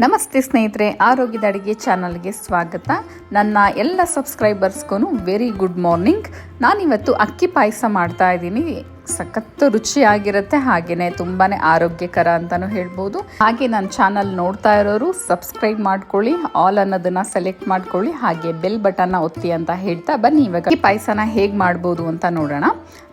ನಮಸ್ತೆ ಸ್ನೇಹಿತರೆ ಆರೋಗ್ಯದ ಅಡುಗೆ ಚಾನಲ್ಗೆ ಸ್ವಾಗತ. ನನ್ನ ಎಲ್ಲ ಸಬ್ಸ್ಕ್ರೈಬರ್ಸ್ಗೂ ವೆರಿ ಗುಡ್ ಮಾರ್ನಿಂಗ್. ನಾನಿವತ್ತು ಅಕ್ಕಿ ಪಾಯಸ ಮಾಡ್ತಾ ಇದ್ದೀನಿ. ಸಖತ್ತು ರುಚಿಯಾಗಿರುತ್ತೆ ಹಾಗೆಯೇ ತುಂಬಾ ಆರೋಗ್ಯಕರ ಅಂತಲೂ ಹೇಳ್ಬೋದು. ಹಾಗೆ ನನ್ನ ಚಾನಲ್ ನೋಡ್ತಾ ಇರೋರು ಸಬ್ಸ್ಕ್ರೈಬ್ ಮಾಡ್ಕೊಳ್ಳಿ, ಆಲ್ ಅನ್ನೋದನ್ನು ಸೆಲೆಕ್ಟ್ ಮಾಡ್ಕೊಳ್ಳಿ, ಹಾಗೆ ಬೆಲ್ ಬಟನ್ನ ಒತ್ತಿ ಅಂತ ಹೇಳ್ತಾ ಬನ್ನಿ. ಇವಾಗ ಈ ಪಾಯಸನ ಹೇಗೆ ಮಾಡ್ಬೋದು ಅಂತ ನೋಡೋಣ.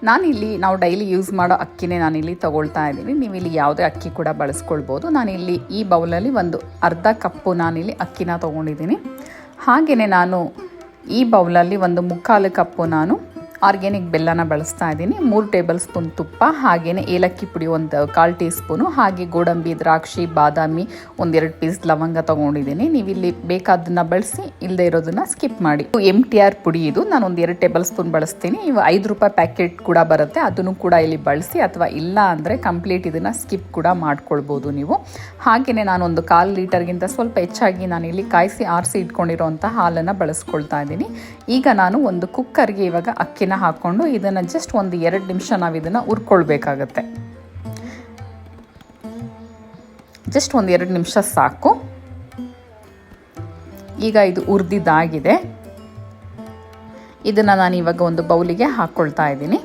ನಾನಿಲ್ಲಿ ನಾವು ಡೈಲಿ ಯೂಸ್ ಮಾಡೋ ಅಕ್ಕಿನೇ ನಾನಿಲ್ಲಿ ತೊಗೊಳ್ತಾ ಇದ್ದೀನಿ. ನೀವು ಇಲ್ಲಿ ಯಾವುದೇ ಅಕ್ಕಿ ಕೂಡ ಬಳಸ್ಕೊಳ್ಬೋದು. ನಾನಿಲ್ಲಿ ಈ ಬೌಲಲ್ಲಿ ಒಂದು ಅರ್ಧ ಕಪ್ಪು ನಾನಿಲ್ಲಿ ಅಕ್ಕಿನ ತೊಗೊಂಡಿದ್ದೀನಿ. ಹಾಗೆಯೇ ನಾನು ಈ ಬೌಲಲ್ಲಿ ಒಂದು ಮುಕ್ಕಾಲು ಕಪ್ಪು ನಾನು ಆರ್ಗ್ಯಾನಿಕ್ ಬೆಲ್ಲನ ಬಳಸ್ತಾ ಇದ್ದೀನಿ. ಮೂರು ಟೇಬಲ್ ಸ್ಪೂನ್ ತುಪ್ಪ ಹಾಗೆಯೇ ಏಲಕ್ಕಿ ಪುಡಿ ಒಂದು ಕಾಲು ಟೀ ಸ್ಪೂನು ಹಾಗೆ ಗೋಡಂಬಿ, ದ್ರಾಕ್ಷಿ, ಬಾದಾಮಿ ಒಂದೆರಡು ಪೀಸ್ ಲವಂಗ ತೊಗೊಂಡಿದ್ದೀನಿ. ನೀವು ಇಲ್ಲಿ ಬೇಕಾದನ್ನ ಬಳಸಿ ಇಲ್ಲದೆ ಇರೋದನ್ನ ಸ್ಕಿಪ್ ಮಾಡಿ. ಎಂ ಟಿ ಆರ್ ಪುಡಿ ಇದು. ನಾನು ಒಂದು ಎರಡು ಟೇಬಲ್ ಸ್ಪೂನ್ ಬಳಸ್ತೀನಿ. ಇವು ಐದು ರೂಪಾಯಿ ಪ್ಯಾಕೆಟ್ ಕೂಡ ಬರುತ್ತೆ. ಅದನ್ನು ಕೂಡ ಇಲ್ಲಿ ಬಳಸಿ, ಅಥವಾ ಇಲ್ಲ ಅಂದರೆ ಕಂಪ್ಲೀಟ್ ಇದನ್ನು ಸ್ಕಿಪ್ ಕೂಡ ಮಾಡ್ಕೊಳ್ಬೋದು ನೀವು. ಹಾಗೆಯೇ ನಾನೊಂದು ಕಾಲು ಲೀಟರ್ಗಿಂತ ಸ್ವಲ್ಪ ಹೆಚ್ಚಾಗಿ ನಾನು ಇಲ್ಲಿ ಕಾಯಿಸಿ ಆರಿಸಿ ಇಟ್ಕೊಂಡಿರೋಂಥ ಹಾಲನ್ನು ಬಳಸ್ಕೊಳ್ತಾ ಇದ್ದೀನಿ. ಈಗ ನಾನು ಒಂದು ಕುಕ್ಕರ್ಗೆ ಇವಾಗ ಅಕ್ಕಿನ ಹಾಕ್ಕೊಂಡು ಇದನ್ನು ಜಸ್ಟ್ ಒಂದು ಎರಡು ನಿಮಿಷ ನಾವು ಇದನ್ನು ಹುರ್ಕೊಳ್ಬೇಕಾಗತ್ತೆ. ಜಸ್ಟ್ ಒಂದು ಎರಡು ನಿಮಿಷ ಸಾಕು. ಈಗ ಇದು ಹುರಿದಿದ್ದಾಗಿದೆ. ಇದನ್ನು ನಾನು ಇವಾಗ ಒಂದು ಬೌಲಿಗೆ ಹಾಕ್ಕೊಳ್ತಾ ಇದ್ದೀನಿ.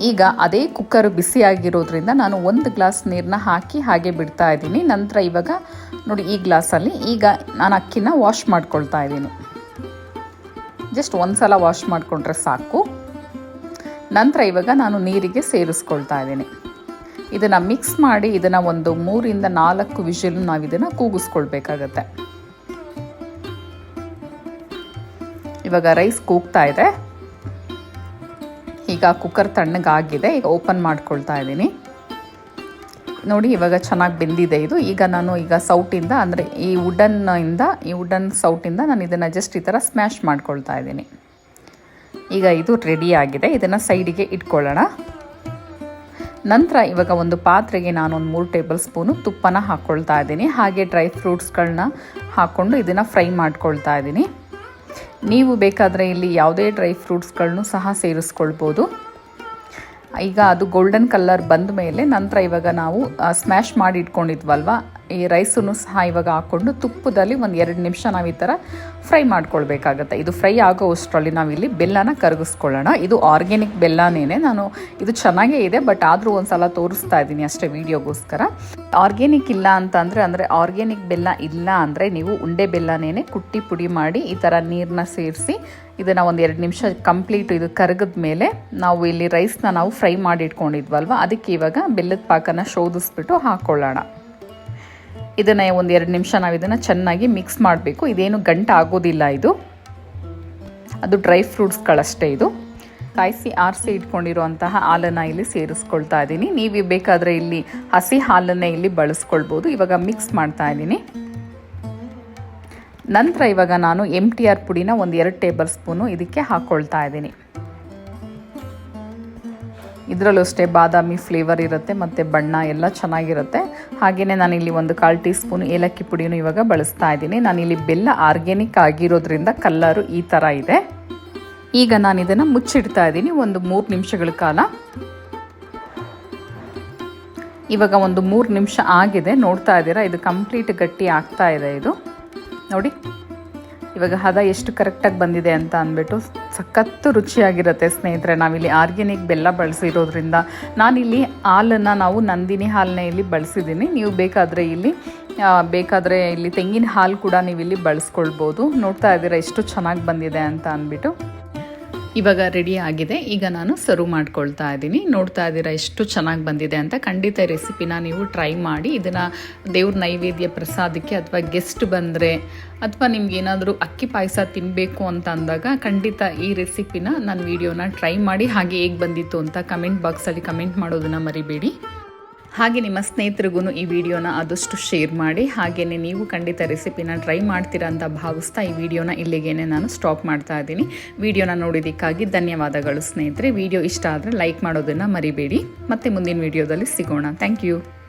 ಈಗ ಅದೇ ಕುಕ್ಕರ್ ಬಿಸಿಯಾಗಿರೋದ್ರಿಂದ ನಾನು ಒಂದು ಗ್ಲಾಸ್ ನೀರನ್ನ ಹಾಕಿ ಹಾಗೆ ಬಿಡ್ತಾ ಇದ್ದೀನಿ. ನಂತರ ಇವಾಗ ನೋಡಿ ಈ ಗ್ಲಾಸಲ್ಲಿ ಈಗ ನಾನು ಅಕ್ಕಿನ ವಾಶ್ ಮಾಡ್ಕೊಳ್ತಾ ಇದ್ದೀನಿ. ಜಸ್ಟ್ ಒಂದು ಸಲ ವಾಶ್ ಮಾಡಿಕೊಂಡ್ರೆ ಸಾಕು. ನಂತರ ಇವಾಗ ನಾನು ನೀರಿಗೆ ಸೇರಿಸ್ಕೊಳ್ತಾ ಇದ್ದೀನಿ. ಇದನ್ನು ಮಿಕ್ಸ್ ಮಾಡಿ ಇದನ್ನು ಒಂದು ಮೂರಿಂದ ನಾಲ್ಕು ವಿಷಲ್ ನಾವು ಇದನ್ನು ಕೂಗಿಸ್ಕೊಳ್ಬೇಕಾಗತ್ತೆ. ಇವಾಗ ರೈಸ್ ಕೂಗ್ತಾ ಇದೆ. ಈಗ ಕುಕ್ಕರ್ ತಣ್ಣಗಾಗಿದೆ. ಈಗ ಓಪನ್ ಮಾಡ್ಕೊಳ್ತಾ ಇದ್ದೀನಿ. ನೋಡಿ, ಇವಾಗ ಚೆನ್ನಾಗಿ ಬೆಂದಿದೆ ಇದು. ಈಗ ನಾನು ಈಗ ಸೌಟಿಂದ, ಅಂದರೆ ಈ ವುಡನ್ನಿಂದ ಈ ವುಡನ್ ಸೌಟಿಂದ ನಾನು ಇದನ್ನು ಜಸ್ಟ್ ಈ ಥರ ಸ್ಮ್ಯಾಶ್ ಮಾಡ್ಕೊಳ್ತಾ ಇದ್ದೀನಿ. ಈಗ ಇದು ರೆಡಿ ಆಗಿದೆ. ಇದನ್ನು ಸೈಡಿಗೆ ಇಟ್ಕೊಳ್ಳೋಣ. ನಂತರ ಇವಾಗ ಒಂದು ಪಾತ್ರೆಗೆ ನಾನೊಂದು ಮೂರು ಟೇಬಲ್ ಸ್ಪೂನು ತುಪ್ಪನ ಹಾಕ್ಕೊಳ್ತಾ ಇದ್ದೀನಿ. ಹಾಗೆ ಡ್ರೈ ಫ್ರೂಟ್ಸ್ಗಳನ್ನ ಹಾಕ್ಕೊಂಡು ಇದನ್ನು ಫ್ರೈ ಮಾಡ್ಕೊಳ್ತಾ ಇದ್ದೀನಿ. ನೀವು ಬೇಕಾದರೆ ಇಲ್ಲಿ ಯಾವುದೇ ಡ್ರೈ ಫ್ರೂಟ್ಸ್ಗಳನ್ನು ಸಹ ಸೇರಿಸ್ಕೊಳ್ಬೋದು. ಈಗ ಅದು ಗೋಲ್ಡನ್ ಕಲರ್ ಬಂದ ಮೇಲೆ ನಂತರ ಇವಾಗ ನಾವು ಸ್ಮ್ಯಾಶ್ ಮಾಡಿ ಇಟ್ಕೊಂಡಿದ್ವಲ್ವ? ಈ ರೈಸನ್ನು ಸಹ ಇವಾಗ ಹಾಕ್ಕೊಂಡು ತುಪ್ಪದಲ್ಲಿ ಒಂದು ಎರಡು ನಿಮಿಷ ನಾವು ಈ ಥರ ಫ್ರೈ ಮಾಡ್ಕೊಳ್ಬೇಕಾಗತ್ತೆ. ಇದು ಫ್ರೈ ಆಗೋ ಅಷ್ಟರಲ್ಲಿ ನಾವಿಲ್ಲಿ ಬೆಲ್ಲನ ಕರಗಿಸ್ಕೊಳ್ಳೋಣ. ಇದು ಆರ್ಗ್ಯಾನಿಕ್ ಬೆಲ್ಲನೇ ನಾನು ಇದು ಚೆನ್ನಾಗೇ ಇದೆ, ಬಟ್ ಆದರೂ ಒಂದು ಸಲ ತೋರಿಸ್ತಾ ಇದ್ದೀನಿ ಅಷ್ಟೇ ವೀಡಿಯೋಗೋಸ್ಕರ. ಆರ್ಗ್ಯಾನಿಕ್ ಇಲ್ಲ ಅಂತಂದರೆ, ಅಂದರೆ ಆರ್ಗ್ಯಾನಿಕ್ ಬೆಲ್ಲ ಇಲ್ಲ ಅಂದರೆ ನೀವು ಉಂಡೆ ಬೆಲ್ಲನೇ ಕುಟ್ಟಿ ಪುಡಿ ಮಾಡಿ ಈ ಥರ ನೀರನ್ನ ಸೇರಿಸಿ ಇದನ್ನು ಒಂದು ಎರಡು ನಿಮಿಷ ಕಂಪ್ಲೀಟ್ ಇದು ಕರಗಿದ ಮೇಲೆ ನಾವು ಇಲ್ಲಿ ರೈಸ್ನ ನಾವು ಫ್ರೈ ಮಾಡಿ ಇಟ್ಕೊಂಡಿದ್ವಲ್ವ? ಅದಕ್ಕೆ ಇವಾಗ ಬೆಲ್ಲದ ಪಾಕನ ಶೋಧಿಸ್ಬಿಟ್ಟು ಹಾಕ್ಕೊಳ್ಳೋಣ ಇದನ್ನು ಒಂದು ಎರಡು ನಿಮಿಷ ನಾವು ಇದನ್ನು ಚೆನ್ನಾಗಿ ಮಿಕ್ಸ್ ಮಾಡಬೇಕು. ಇದೇನು ಗಂಟ ಆಗೋದಿಲ್ಲ ಇದು. ಅದು ಡ್ರೈ ಫ್ರೂಟ್ಸ್ಗಳಷ್ಟೇ ಇದು. ಕಾಯಿಸಿ ಆರಿಸಿ ಇಟ್ಕೊಂಡಿರುವಂತಹ ಹಾಲನ್ನು ಇಲ್ಲಿ ಸೇರಿಸ್ಕೊಳ್ತಾ ಇದ್ದೀನಿ ನೀವು ಬೇಕಾದರೆ ಇಲ್ಲಿ ಹಸಿ ಹಾಲನ್ನೇ ಇಲ್ಲಿ ಬಳಸ್ಕೊಳ್ಬೋದು. ಇವಾಗ ಮಿಕ್ಸ್ ಮಾಡ್ತಾ ಇದ್ದೀನಿ ನಂತರ ಇವಾಗ ನಾನು ಎಂ ಟಿ ಆರ್ ಪುಡಿನ ಒಂದು ಎರಡು ಟೇಬಲ್ ಸ್ಪೂನು ಇದಕ್ಕೆ ಹಾಕ್ಕೊಳ್ತಾ ಇದ್ದೀನಿ ಇದರಲ್ಲೂ ಅಷ್ಟೇ ಬಾದಾಮಿ ಫ್ಲೇವರ್ ಇರುತ್ತೆ, ಮತ್ತು ಬಣ್ಣ ಎಲ್ಲ ಚೆನ್ನಾಗಿರುತ್ತೆ. ಹಾಗೆಯೇ ನಾನಿಲ್ಲಿ ಒಂದು ಕಾಲು ಟೀ ಸ್ಪೂನ್ ಏಲಕ್ಕಿ ಪುಡಿನೂ ಇವಾಗ ಬಳಸ್ತಾ ಇದ್ದೀನಿ. ನಾನಿಲ್ಲಿ ಬೆಲ್ಲ ಆರ್ಗ್ಯಾನಿಕ್ ಆಗಿರೋದ್ರಿಂದ ಕಲ್ಲರು ಈ ಥರ ಇದೆ. ಈಗ ನಾನು ಇದನ್ನು ಮುಚ್ಚಿಡ್ತಾ ಇದ್ದೀನಿ, ಒಂದು ಮೂರು ನಿಮಿಷಗಳ ಕಾಲ. ಇವಾಗ ಒಂದು ಮೂರು ನಿಮಿಷ ಆಗಿದೆ, ನೋಡ್ತಾ ಇದ್ದೀರಾ? ಇದು ಕಂಪ್ಲೀಟ್ ಗಟ್ಟಿ ಆಗ್ತಾ ಇದೆ ಇದು. ನೋಡಿ. ಇವಾಗ ಹದ ಎಷ್ಟು ಕರೆಕ್ಟಾಗಿ ಬಂದಿದೆ ಅಂತ ಅಂದ್ಬಿಟ್ಟು ಸಖತ್ತು ರುಚಿಯಾಗಿರುತ್ತೆ ಸ್ನೇಹಿತರೆ. ನಾವಿಲ್ಲಿ ಆರ್ಗ್ಯಾನಿಕ್ ಬೆಲ್ಲ ಬಳಸಿರೋದ್ರಿಂದ ನಾನಿಲ್ಲಿ ಹಾಲನ್ನು ನಾವು ನಂದಿನಿ ಹಾಲನ್ನ ಇಲ್ಲಿ ಬಳಸಿದ್ದೀನಿ. ನೀವು ಬೇಕಾದರೆ ಇಲ್ಲಿ ಬೇಕಾದರೆ ಇಲ್ಲಿ ತೆಂಗಿನ ಹಾಲು ಕೂಡ ನೀವು ಇಲ್ಲಿ ಬಳಸ್ಕೊಳ್ಬೋದು. ನೋಡ್ತಾ ಇದ್ದೀರಾ ಎಷ್ಟು ಚೆನ್ನಾಗಿ ಬಂದಿದೆ ಅಂತ ಅಂದ್ಬಿಟ್ಟು. ಇವಾಗ ರೆಡಿ ಆಗಿದೆ. ಈಗ ನಾನು ಸರ್ವ್ ಮಾಡ್ಕೊಳ್ತಾ ಇದ್ದೀನಿ. ನೋಡ್ತಾ ಇದ್ದೀರಾ ಎಷ್ಟು ಚೆನ್ನಾಗಿ ಬಂದಿದೆ ಅಂತ. ಖಂಡಿತ ರೆಸಿಪಿನ ನೀವು ಟ್ರೈ ಮಾಡಿ, ಇದನ್ನು ದೇವ್ರ ನೈವೇದ್ಯ ಪ್ರಸಾದಕ್ಕೆ ಅಥವಾ ಗೆಸ್ಟ್ ಬಂದರೆ ಅಥವಾ ನಿಮ್ಗೆ ಏನಾದರೂ ಅಕ್ಕಿ ಪಾಯಸ ತಿನ್ನಬೇಕು ಅಂತ ಅಂದಾಗ ಖಂಡಿತ ಈ ರೆಸಿಪಿನ ನನ್ನ ವಿಡಿಯೋನ ಟ್ರೈ ಮಾಡಿ, ಹಾಗೆ ಹೇಗೆ ಬಂದಿತ್ತು ಅಂತ ಕಮೆಂಟ್ ಬಾಕ್ಸಲ್ಲಿ ಕಮೆಂಟ್ ಮಾಡೋದನ್ನು ಮರಿಬೇಡಿ. ಹಾಗೆ ನಿಮ್ಮ ಸ್ನೇಹಿತರಿಗೂ ಈ ವಿಡಿಯೋನ ಆದಷ್ಟು ಶೇರ್ ಮಾಡಿ ಹಾಗೆಯೇ ನೀವು ಖಂಡಿತ ರೆಸಿಪಿನ ಟ್ರೈ ಮಾಡ್ತೀರಾ ಅಂತ ಭಾವಿಸ್ತಾ ಈ ವಿಡಿಯೋನ ಇಲ್ಲಿಗೇನೆ ನಾನು ಸ್ಟಾಪ್ ಮಾಡ್ತಾ ಇದ್ದೀನಿ. ವಿಡಿಯೋನ ನೋಡಿದ್ದಕ್ಕಾಗಿ ಧನ್ಯವಾದಗಳು ಸ್ನೇಹಿತರೆ. ವಿಡಿಯೋ ಇಷ್ಟ ಆದರೆ ಲೈಕ್ ಮಾಡೋದನ್ನು ಮರಿಬೇಡಿ. ಮತ್ತೆ ಮುಂದಿನ ವಿಡಿಯೋದಲ್ಲಿ ಸಿಗೋಣ. Thank you.